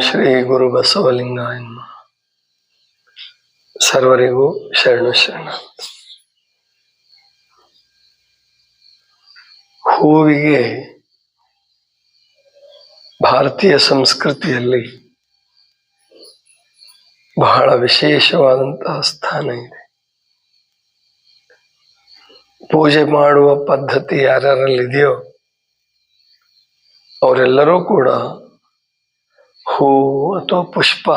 ಶ್ರೀ ಗುರು ಬಸವಲಿಂಗ ಎನ್ನು ಸರ್ವರಿಗೂ ಶರಣು ಶರಣ. ಹೂವಿಗೆ ಭಾರತೀಯ ಸಂಸ್ಕೃತಿಯಲ್ಲಿ ಬಹಳ ವಿಶೇಷವಾದಂತಹ ಸ್ಥಾನ ಇದೆ. ಪೂಜೆ ಮಾಡುವ ಪದ್ಧತಿ ಯಾರ್ಯಾರಲ್ಲಿದೆಯೋ ಅವರೆಲ್ಲರೂ ಕೂಡ ಹೂ ಅಥವಾ ಪುಷ್ಪ.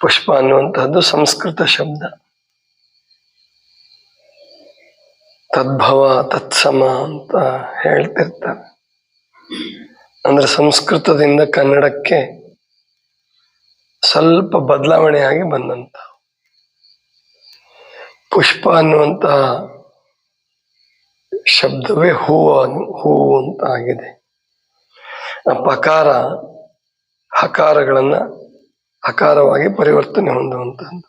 ಪುಷ್ಪ ಅನ್ನುವಂತಹದ್ದು ಸಂಸ್ಕೃತ ಶಬ್ದ. ತದ್ಭವ, ತತ್ಸಮ ಅಂತ ಹೇಳ್ತಿರ್ತಾರೆ. ಅಂದ್ರೆ ಸಂಸ್ಕೃತದಿಂದ ಕನ್ನಡಕ್ಕೆ ಸ್ವಲ್ಪ ಬದಲಾವಣೆಯಾಗಿ ಬಂದಂತ. ಪುಷ್ಪ ಅನ್ನುವಂತಹ ಶಬ್ದವೇ ಹೂವು ಹೂವು ಅಂತ ಆಗಿದೆ. ಪಕಾರ ಹಕಾರಗಳನ್ನ ಹಕಾರವಾಗಿ ಪರಿವರ್ತನೆ ಹೊಂದುವಂಥದ್ದು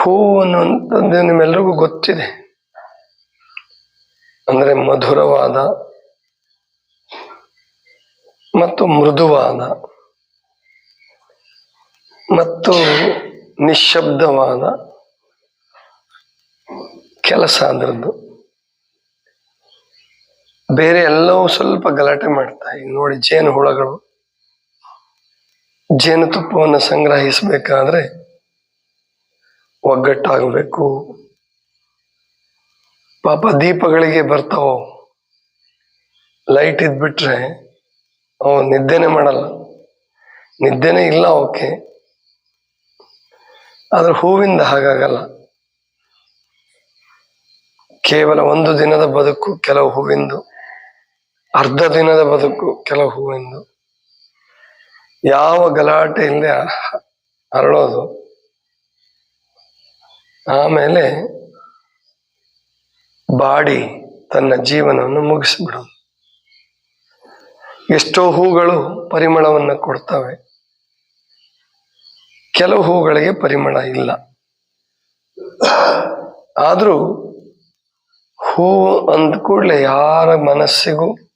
ಹೂವು ಅನ್ನುವಂಥದ್ದು ನಿಮ್ಮೆಲ್ಲರಿಗೂ ಗೊತ್ತಿದೆ. ಅಂದ್ರೆ ಮಧುರವಾದ ಮತ್ತು ಮೃದುವಾದ ಮತ್ತು ನಿಶಬ್ದವಾದ ಕೆಲಸ ಅದರದ್ದು. ಬೇರೆ ಎಲ್ಲವೂ ಸ್ವಲ್ಪ ಗಲಾಟೆ ಮಾಡ್ತಾ ನೋಡಿ, ಜೇನು ಹುಳಗಳು. ಜೇನುತುಪ್ಪವನ್ನು ಸಂಗ್ರಹಿಸಬೇಕಾದ್ರೆ ಒಗ್ಗಟ್ಟಾಗಬೇಕು. ಪಾಪ ದೀಪಗಳಿಗೆ ಬರ್ತಾವೋ? ಲೈಟ್ ಇದ್ಬಿಟ್ರೆ ಅವು ನಿದ್ದೆನೆ ಮಾಡಲ್ಲ. ನಿದ್ದೆನೆ ಇಲ್ಲ ಓಕೆ ಆದ್ರೆ ಹೂವಿಂದ ಹಾಗಾಗಲ್ಲ. ಕೇವಲ ಒಂದು ದಿನದ ಬದುಕು, ಕೆಲವು ಹೂವಿಂದು. ಅರ್ಧ ದಿನದ ಬದುಕು ಕೆಲವು ಹೂವಿಂದು. ಯಾವ ಗಲಾಟೆ ಇಲ್ಲದೆ ಅರಳೋದು. ಆಮೇಲೆ ಬಾಡಿ ತನ್ನ ಜೀವನವನ್ನು ಮುಗಿಸ್ಬಿಡೋದು ಎಷ್ಟೋ ಹೂಗಳು ಪರಿಮಳವನ್ನು ಕೊಡ್ತವೆ. ಕೆಲವು ಹೂಗಳಿಗೆ ಪರಿಮಳ ಇಲ್ಲ. ಆದರೂ ಹೂವು ಅಂದ ಕೂಡಲೇ ಯಾರ ಮನಸ್ಸಿಗೂ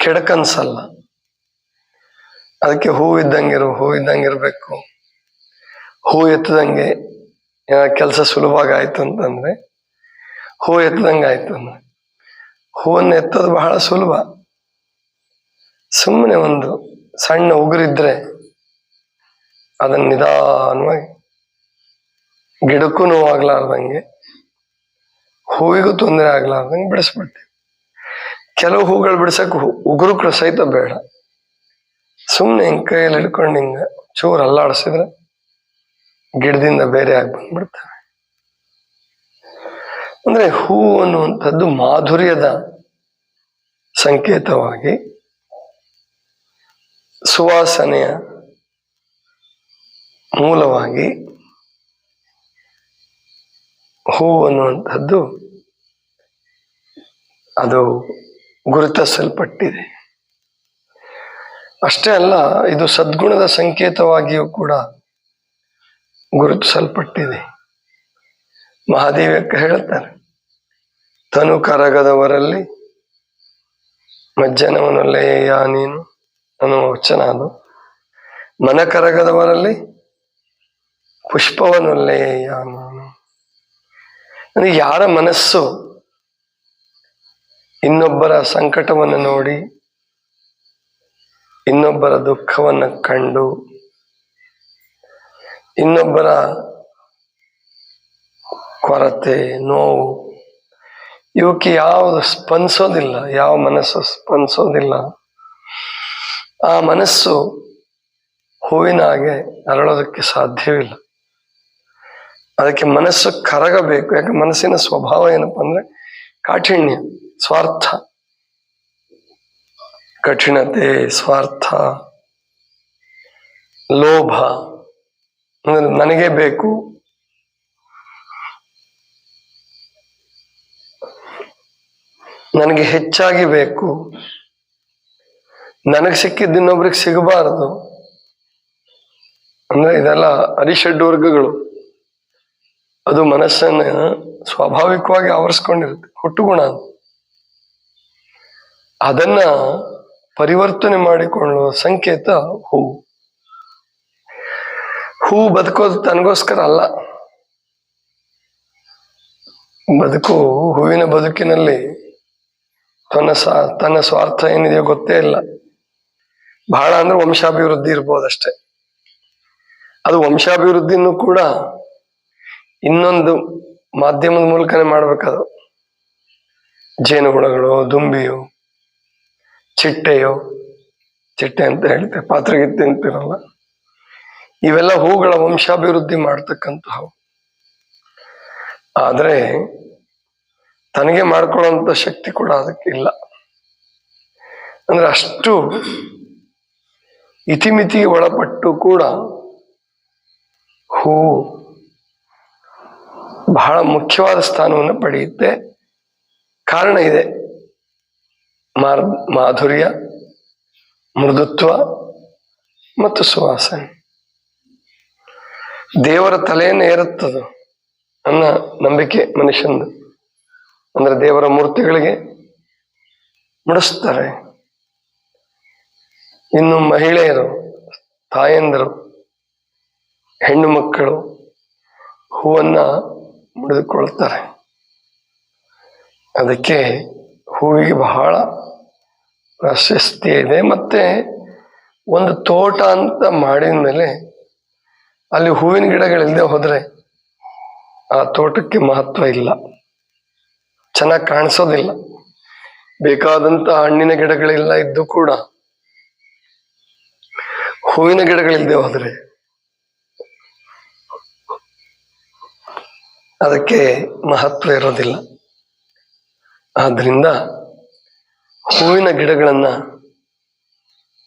ಕೆಡಕನ್ಸಲ್ಲ. ಅದಕ್ಕೆ ಹೂ ಇದ್ದಂಗಿರು, ಹೂ ಇದ್ದಂಗಿರ್ಬೇಕು. ಹೂ ಎತ್ತದಂಗೆ ಕೆಲಸ ಸುಲಭವಾಗಿ ಆಯ್ತು ಅಂತಂದ್ರೆ, ಹೂ ಎತ್ತದಂಗೆ ಆಯ್ತು ಅಂದ್ರೆ ಹೂವನ್ನು ಎತ್ತೋದು ಬಹಳ ಸುಲಭ. ಸುಮ್ಮನೆ ಒಂದು ಸಣ್ಣ ಉಗುರಿದ್ರೆ ಅದನ್ನ ನಿಧಾನವಾಗಿ ಗಿಡಕ್ಕೂ ನೋವಾಗ್ಲಾರ್ದಂಗೆ, ಹೂವಿಗೂ ತೊಂದರೆ ಆಗ್ಲಾರ್ದಂಗೆ ಬಿಡಿಸ್ಬಿಡ್ತೀವಿ. ಕೆಲವು ಹೂಗಳು ಬಿಡ್ಸಕ್ ಉಗುರುಗಳು ಸಹಿತ ಬೇಡ. ಸುಮ್ಮನೆ ಹಿಂಗ್ ಕೈಯಲ್ಲಿ ಹಿಡ್ಕೊಂಡು ಹಿಂಗ ಚೂರು ಅಲ್ಲಾಡಿಸಿದ್ರೆ ಗಿಡದಿಂದ ಬೇರೆ ಆಗಿ ಬಂದ್ಬಿಡ್ತವೆ. ಅಂದ್ರೆ ಹೂ ಅನ್ನುವಂಥದ್ದು ಮಾಧುರ್ಯದ ಸಂಕೇತವಾಗಿ ಸುವಾಸನೆಯ ಮೂಲವಾಗಿ ಹೂ ಅನ್ನುವಂಥದ್ದು ಅದು ಗುರುತಿಸಲ್ಪಟ್ಟಿದೆ. ಅಷ್ಟೇ ಅಲ್ಲ, ಇದು ಸದ್ಗುಣದ ಸಂಕೇತವಾಗಿಯೂ ಕೂಡ ಗುರುತಿಸಲ್ಪಟ್ಟಿದೆ. ಮಹಾದೇವಕ್ಕೆ ಹೇಳುತ್ತಾರೆ ತನು ಕರಗದವರಲ್ಲಿ ಮಜ್ಜನವನೊಲ್ಲೆಯ ನೀನು? ಅನ್ನುವ ವಚನ ಅದು. ಮನ ಕರಗದವರಲ್ಲಿ ಪುಷ್ಪವನೊಲ್ಲೆಯ ನಾನು? ಅಂದ್ರೆ ಯಾರ ಮನಸ್ಸು ಇನ್ನೊಬ್ಬರ ಸಂಕಟವನ್ನು ನೋಡಿ, ಇನ್ನೊಬ್ಬರ ದುಃಖವನ್ನು ಕಂಡು, ಇನ್ನೊಬ್ಬರ ಕೊರತೆ, ನೋವು, ಇವಕ್ಕೆ ಯಾವುದು ಸ್ಪಂದಿಸೋದಿಲ್ಲ, ಯಾವ ಮನಸ್ಸು ಸ್ಪಂದಿಸೋದಿಲ್ಲ. ಆ ಮನಸ್ಸು ಹೂವಿನ ಹಾಗೆ ಅರಳೋದಕ್ಕೆ ಸಾಧ್ಯವಿಲ್ಲ. ಅದಕ್ಕೆ ಮನಸ್ಸು ಕರಗಬೇಕು. ಯಾಕೆ ಮನಸ್ಸಿನ ಸ್ವಭಾವ ಏನಪ್ಪ ಅಂದ್ರೆ ಕಾಠಿಣ್ಯ. ಸ್ವಾರ್ಥ. ಕಠಿಣತೆ, ಸ್ವಾರ್ಥ. ಲೋಭ. ಅಂದ್ರೆ ನನಗೆ ಬೇಕು. ನನಗೆ ಹೆಚ್ಚಾಗಿ ಬೇಕು. ನನಗೆ ಸಿಕ್ಕಿದ್ದು ಇನ್ನೊಬ್ರಿಗೆ ಸಿಗಬಾರದು. ಅಂದ್ರೆ ಇದೆಲ್ಲ ಅರಿಷಡ್ ವರ್ಗಗಳು. ಅದು ಮನಸ್ಸನ್ನ ಸ್ವಾಭಾವಿಕವಾಗಿ ಆವರಿಸ್ಕೊಂಡಿರುತ್ತೆ. ಹುಟ್ಟುಗುಣ ಅದು. ಅದನ್ನ ಪರಿವರ್ತನೆ ಮಾಡಿಕೊಳ್ಳುವ ಸಂಕೇತ ಹೂ. ಹೂ ಬದುಕೋದು ತನಗೋಸ್ಕರ ಅಲ್ಲ. ಬದುಕು ಹೂವಿನ ಬದುಕಿನಲ್ಲಿ ತನ್ನ ತನ್ನ ಸ್ವಾರ್ಥ ಏನಿದೆಯೋ ಗೊತ್ತೇ ಇಲ್ಲ. ಬಹಳ ಅಂದ್ರೆ ವಂಶಾಭಿವೃದ್ಧಿ ಇರ್ಬೋದಷ್ಟೇ. ಅದು ವಂಶಾಭಿವೃದ್ಧಿನೂ ಕೂಡ ಇನ್ನೊಂದು ಮಾಧ್ಯಮದ ಮೂಲಕನೇ ಮಾಡ್ಬೇಕದು. ಜೇನುಹುಳಗಳು, ದುಂಬಿಯು ಚಿಟ್ಟೆಯೋ, ಚಿಟ್ಟೆ ಅಂತ ಹೇಳ್ತೇವೆ ಪಾತ್ರೆಗಿತ್ತೆ ಅಂತಿರಲ್ಲ ಇವೆಲ್ಲ ಹೂಗಳ ವಂಶಾಭಿವೃದ್ಧಿ ಮಾಡ್ತಕ್ಕಂತಹ ಆದರೆ ತನಗೆ ಮಾಡ್ಕೊಳ್ಳುವಂತ ಶಕ್ತಿ ಕೂಡ ಅದಕ್ಕೆ ಇಲ್ಲ. ಅಂದ್ರೆ ಅಷ್ಟು ಇತಿಮಿತಿಗೆ ಒಳಪಟ್ಟು ಕೂಡ ಹೂ ಬಹಳ ಮುಖ್ಯವಾದ ಸ್ಥಾನವನ್ನು ಪಡೆಯುತ್ತೆ. ಕಾರಣ ಇದೆ. ಮಾರ್ ಮಾಧುರ್ಯ, ಮೃದುತ್ವ ಮತ್ತು ಸುವಾಸನೆ. ದೇವರ ತಲೆಯನ್ನು ಏರುತ್ತದು ಅನ್ನ ನಂಬಿಕೆ ಮನುಷ್ಯಂದು. ಅಂದ್ರೆ ದೇವರ ಮೂರ್ತಿಗಳಿಗೆ ಮುಡಿಸ್ತಾರೆ ಇನ್ನು ಮಹಿಳೆಯರು, ತಾಯಂದರು, ಹೆಣ್ಣು ಮಕ್ಕಳು ಹೂವನ್ನ ಮುಡಿದುಕೊಳ್ತಾರೆ. ಅದಕ್ಕೆ ಹೂವಿಗೆ ಬಹಳ ಪ್ರಶಸ್ತಿ ಇದೆ. ಮತ್ತೆ ಒಂದು ತೋಟ ಅಂತ ಮಾಡಿದ ಮೇಲೆ ಅಲ್ಲಿ ಹೂವಿನ ಗಿಡಗಳಿಲ್ಲದೆ ಹೋದರೆ ಆ ತೋಟಕ್ಕೆ ಮಹತ್ವ ಇಲ್ಲ. ಚೆನ್ನಾಗಿ ಕಾಣಿಸೋದಿಲ್ಲ. ಬೇಕಾದಂತ ಹಣ್ಣಿನ ಗಿಡಗಳೆಲ್ಲ ಇದ್ದು ಕೂಡ ಹೂವಿನ ಗಿಡಗಳಿಲ್ಲದೆ ಹೋದರೆ ಅದಕ್ಕೆ ಮಹತ್ವ ಇರೋದಿಲ್ಲ. ಆದ್ರಿಂದ ಹೂವಿನ ಗಿಡಗಳನ್ನ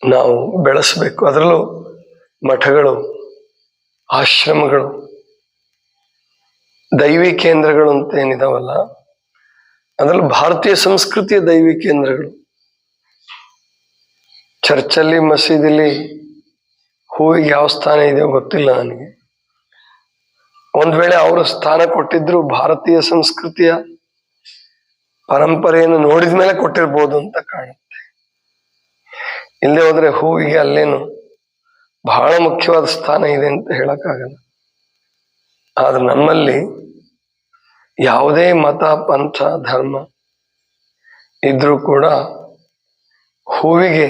ನಾವು ಬೆಳೆಸಬೇಕು. ಅದರಲ್ಲೂ ಮಠಗಳು, ಆಶ್ರಮಗಳು, ದೈವಿ ಕೇಂದ್ರಗಳು ಅಂತ ಏನಿದಾವಲ್ಲ, ಅದರಲ್ಲೂ ಭಾರತೀಯ ಸಂಸ್ಕೃತಿಯ ದೈವಿ ಕೇಂದ್ರಗಳು. ಚರ್ಚಲ್ಲಿ, ಮಸೀದಿಲಿ ಹೂವಿಗೆ ಯಾವ ಸ್ಥಾನ ಇದೆಯೋ ಗೊತ್ತಿಲ್ಲ ನನಗೆ. ಒಂದ್ ವೇಳೆ ಅವರು ಸ್ಥಾನ ಕೊಟ್ಟಿದ್ರು ಭಾರತೀಯ ಸಂಸ್ಕೃತಿಯ ಪರಂಪರೆಯನ್ನು ನೋಡಿದ ಮೇಲೆ ಕೊಟ್ಟಿರ್ಬೋದು ಅಂತ ಕಾಣುತ್ತೆ. ಇಲ್ಲದೆ ಹೋದ್ರೆ ಹೂವಿಗೆ ಅಲ್ಲೇನು ಬಹಳ ಮುಖ್ಯವಾದ ಸ್ಥಾನ ಇದೆ ಅಂತ ಹೇಳಕ್ಕಾಗಲ್ಲ. ಆದ್ರೆ ನಮ್ಮಲ್ಲಿ ಯಾವುದೇ ಮತ, ಪಂಥ, ಧರ್ಮ ಇದ್ರೂ ಕೂಡ ಹೂವಿಗೆ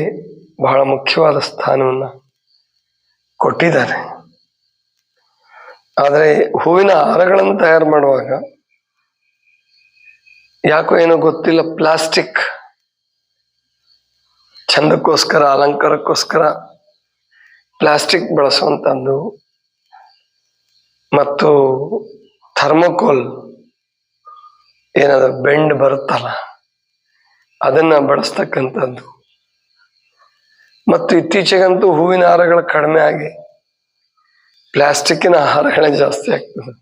ಬಹಳ ಮುಖ್ಯವಾದ ಸ್ಥಾನವನ್ನ ಕೊಟ್ಟಿದ್ದಾರೆ. ಆದರೆ ಹೂವಿನ ಹಾರಗಳನ್ನು ತಯಾರು ಮಾಡುವಾಗ ಯಾಕೋ ಏನೋ ಗೊತ್ತಿಲ್ಲ, ಪ್ಲಾಸ್ಟಿಕ್. ಚಂದಕ್ಕೋಸ್ಕರ, ಅಲಂಕಾರಕ್ಕೋಸ್ಕರ ಪ್ಲಾಸ್ಟಿಕ್ ಬಳಸುವಂಥದ್ದು ಮತ್ತು ಥರ್ಮೋಕೋಲ್, ಏನಾದ್ರು ಬೆಂಡ್ ಬರುತ್ತಲ್ಲ, ಅದನ್ನ ಬಳಸ್ತಕ್ಕಂಥದ್ದು. ಮತ್ತು ಇತ್ತೀಚೆಗಂತೂ ಹೂವಿನ ಹಾರಗಳು ಕಡಿಮೆ ಆಗಿ ಪ್ಲಾಸ್ಟಿಕ್ಕಿನ ಆಹಾರಗಳೇ ಜಾಸ್ತಿ ಆಗ್ತದೆ.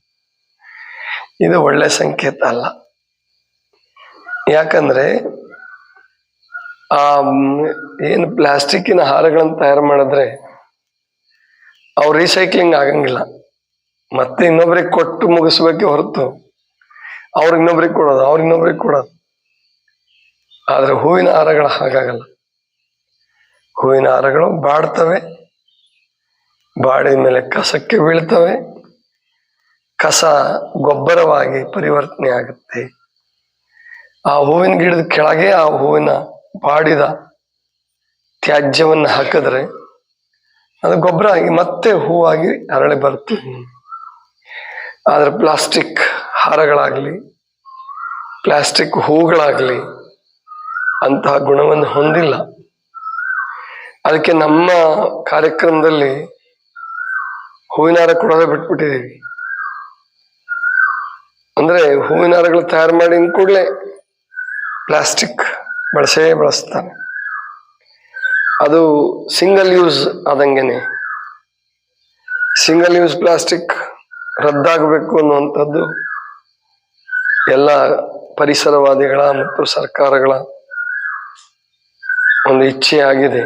ಇದು ಒಳ್ಳೆ ಸಂಕೇತ ಅಲ್ಲ. ಯಾಕಂದ್ರೆ ಆ ಏನು ಪ್ಲಾಸ್ಟಿಕ್ಕಿನ ಹಾರಗಳನ್ನು ತಯಾರು ಮಾಡಿದ್ರೆ ಅವು ರೀಸೈಕ್ಲಿಂಗ್ ಆಗಂಗಿಲ್ಲ. ಮತ್ತೆ ಇನ್ನೊಬ್ರಿಗೆ ಕೊಟ್ಟು ಮುಗಿಸ್ಬೇಕೆ ಹೊರತು ಅವ್ರ ಇನ್ನೊಬ್ರಿಗೆ ಕೊಡೋದು, ಅವ್ರ ಇನ್ನೊಬ್ರಿಗೆ ಕೊಡೋದು. ಆದ್ರೆ ಹೂವಿನ ಹಾರಗಳು ಹಾಗಾಗಲ್ಲ. ಹೂವಿನ ಹಾರಗಳು ಬಾಡ್ತವೆ. ಬಾಡಿದ ಮೇಲೆ ಕಸಕ್ಕೆ ಬೀಳ್ತವೆ. ಕಸ ಗೊಬ್ಬರವಾಗಿ ಪರಿವರ್ತನೆ ಆಗುತ್ತೆ. ಆ ಹೂವಿನ ಗಿಡದ ಕೆಳಗೆ ಆ ಹೂವಿನ ಬಾಡಿದ ತ್ಯಾಜ್ಯವನ್ನು ಹಾಕಿದ್ರೆ ಅದು ಗೊಬ್ಬರ ಆಗಿ ಮತ್ತೆ ಹೂವಾಗಿ ಅರಳಿ ಬರುತ್ತೆ. ಆದ್ರೆ ಪ್ಲಾಸ್ಟಿಕ್ ಹಾರಗಳಾಗಲಿ, ಪ್ಲಾಸ್ಟಿಕ್ ಹೂಗಳಾಗ್ಲಿ ಅಂತಹ ಗುಣವನ್ನು ಹೊಂದಿಲ್ಲ. ಅದಕ್ಕೆ ನಮ್ಮ ಕಾರ್ಯಕ್ರಮದಲ್ಲಿ ಹೂವಿನಾರ ಕೊಡೋದೇ ಬಿಟ್ಬಿಟ್ಟಿದ್ದೀವಿ ಅಂದ್ರೆ ಹೂವಿನಾರಗಳು ತಯಾರು ಮಾಡಿ ಕೂಡಲೇ ಪ್ಲಾಸ್ಟಿಕ್ ಬಳಸೇ ಬಳಸ್ತಾನೆ. ಅದು ಸಿಂಗಲ್ ಯೂಸ್ ಆದಂಗೆನೆ. ಸಿಂಗಲ್ ಯೂಸ್ ಪ್ಲಾಸ್ಟಿಕ್ ರದ್ದಾಗಬೇಕು ಅನ್ನುವಂಥದ್ದು ಎಲ್ಲ ಪರಿಸರವಾದಿಗಳ ಮತ್ತು ಸರ್ಕಾರಗಳ ಒಂದು ಇಚ್ಛೆ ಆಗಿದೆ.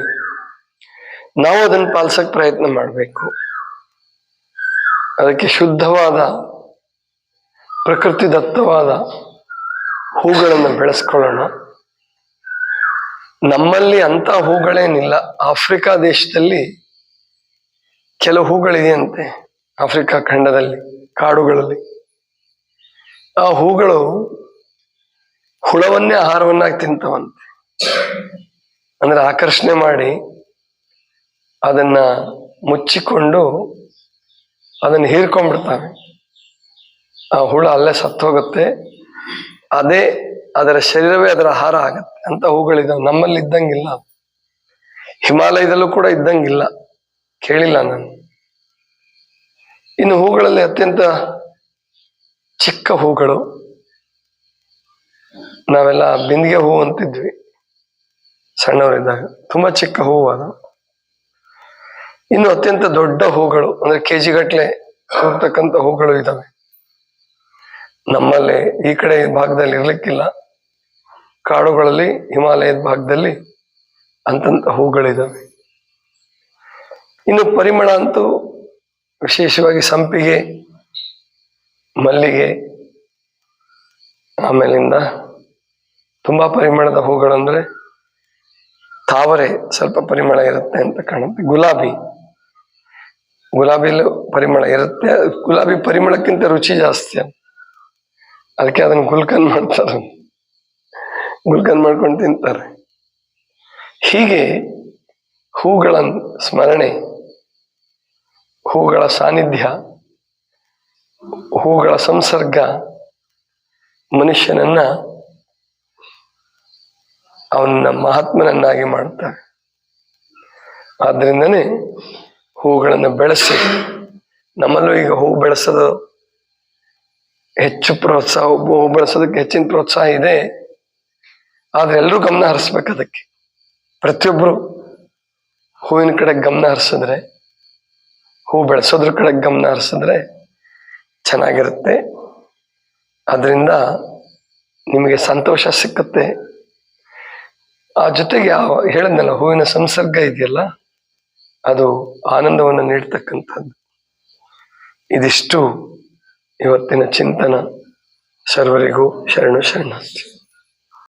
ನಾವು ಅದನ್ನು ಪಾಲಿಸಕ್ಕೆ ಪ್ರಯತ್ನ ಮಾಡಬೇಕು. ಅದಕ್ಕೆ ಶುದ್ಧವಾದ ಪ್ರಕೃತಿ ದತ್ತವಾದ ಹೂಗಳನ್ನು ಬೆಳೆಸ್ಕೊಳ್ಳೋಣ. ನಮ್ಮಲ್ಲಿ ಅಂತ ಹೂಗಳೇನಿಲ್ಲ. ಆಫ್ರಿಕಾ ದೇಶದಲ್ಲಿ ಕೆಲವು ಹೂಗಳಿದೆಯಂತೆ. ಆಫ್ರಿಕಾ ಖಂಡದಲ್ಲಿ, ಕಾಡುಗಳಲ್ಲಿ. ಆ ಹೂಗಳು ಹುಳವನ್ನೇ ಆಹಾರವನ್ನಾಗಿ ತಿಂತವಂತೆ. ಅಂದ್ರೆ ಆಕರ್ಷಣೆ ಮಾಡಿ ಅದನ್ನ ಮುಚ್ಚಿಕೊಂಡು ಅದನ್ನು ಹೀರ್ಕೊಂಡ್ಬಿಡ್ತಾವೆ. ಆ ಹುಳ ಅಲ್ಲೇ ಸತ್ತೋಗುತ್ತೆ. ಅದೇ ಅದರ ಶರೀರವೇ ಅದರ ಆಹಾರ ಆಗತ್ತೆ. ಅಂತ ಹೂಗಳಿದಾವೆ ನಮ್ಮಲ್ಲಿ ಇದ್ದಂಗಿಲ್ಲ. ಹಿಮಾಲಯದಲ್ಲೂ ಕೂಡ ಇದ್ದಂಗಿಲ್ಲ. ಕೇಳಿಲ್ಲ ನಾನು. ಇನ್ನು ಹೂಗಳಲ್ಲಿ ಅತ್ಯಂತ ಚಿಕ್ಕ ಹೂಗಳು. ನಾವೆಲ್ಲ ಬಿಂದಿಗೆ ಹೂ ಅಂತಿದ್ವಿ. ಸಣ್ಣವರಿದ್ದಾಗ. ತುಂಬಾ ಚಿಕ್ಕ ಹೂವು ಅದು. ಇನ್ನು ಅತ್ಯಂತ ದೊಡ್ಡ ಹೂಗಳು, ಅಂದ್ರೆ ಕೆಜಿ ಗಟ್ಟಲೆ ಹೋಗ್ತಕ್ಕಂಥ ಹೂಗಳು ಇದಾವೆ. ನಮ್ಮಲ್ಲಿ ಈ ಕಡೆ ಭಾಗದಲ್ಲಿ ಇರ್ಲಿಕ್ಕಿಲ್ಲ. ಕಾಡುಗಳಲ್ಲಿ ಹಿಮಾಲಯದ ಭಾಗದಲ್ಲಿ ಅಂತಂತ ಹೂಗಳಿದಾವೆ. ಇನ್ನು ಪರಿಮಳ ಅಂತೂ ವಿಶೇಷವಾಗಿ ಸಂಪಿಗೆ, ಮಲ್ಲಿಗೆ, ಆಮೇಲಿಂದ ತುಂಬಾ ಪರಿಮಳದ ಹೂಗಳಂದ್ರೆ ತಾವರೆ ಸ್ವಲ್ಪ ಪರಿಮಳ ಇರುತ್ತೆ ಅಂತ ಕಾಣುತ್ತೆ. ಗುಲಾಬಿ. ಗುಲಾಬಿಲೂ ಪರಿಮಳ ಇರುತ್ತೆ. ಗುಲಾಬಿ ಪರಿಮಳಕ್ಕಿಂತ ರುಚಿ ಜಾಸ್ತಿ ಅಂತ. ಅದಕ್ಕೆ ಅದನ್ನ ಗುಲ್ಕನ್ ಮಾಡ್ತಾರೆ. ಗುಲ್ಕನ್ ಮಾಡ್ಕೊಂಡು ತಿಂತಾರೆ. ಹೀಗೆ ಹೂಗಳ ಸ್ಮರಣೆ, ಹೂಗಳ ಸಾನ್ನಿಧ್ಯ, ಹೂಗಳ ಸಂಸರ್ಗ ಮನುಷ್ಯನನ್ನ ಅವನ ಮಹಾತ್ಮನನ್ನಾಗಿ ಮಾಡ್ತಾರೆ. ಆದ್ರಿಂದನೇ ಹೂಗಳನ್ನು ಬೆಳೆಸಿ, ನಮ್ಮಲ್ಲೂ ಈಗ ಹೂ ಬೆಳೆಸೋದು ಹೆಚ್ಚು ಪ್ರೋತ್ಸಾಹ, ಒಬ್ಬ ಬಳಸೋದಕ್ಕೆ ಹೆಚ್ಚಿನ ಪ್ರೋತ್ಸಾಹ ಇದೆ. ಆದ್ರೆ ಎಲ್ಲರೂ ಗಮನ ಹರಿಸ್ಬೇಕು ಅದಕ್ಕೆ. ಪ್ರತಿಯೊಬ್ಬರು ಹೂವಿನ ಕಡೆ ಗಮನ ಹರಿಸಿದ್ರೆ, ಹೂ ಬೆಳೆಸೋದ್ರ ಕಡೆ ಗಮನ ಹರಿಸಿದ್ರೆ ಚೆನ್ನಾಗಿರುತ್ತೆ. ಅದರಿಂದ ನಿಮಗೆ ಸಂತೋಷ ಸಿಕ್ಕುತ್ತೆ. ಆ ಜೊತೆಗೆ ಯಾವ ಹೇಳಿದ್ನಲ್ಲ, ಹೂವಿನ ಸಂಸರ್ಗ ಇದೆಯಲ್ಲ, ಅದು ಆನಂದವನ್ನು ನೀಡ್ತಕ್ಕಂಥದ್ದು. ಇದಿಷ್ಟು ಇವತ್ತಿನ ಚಿಂತನ ಸರ್ವರಿಗೂ ಶರಣು ಶರಣಾರ್ಥಿ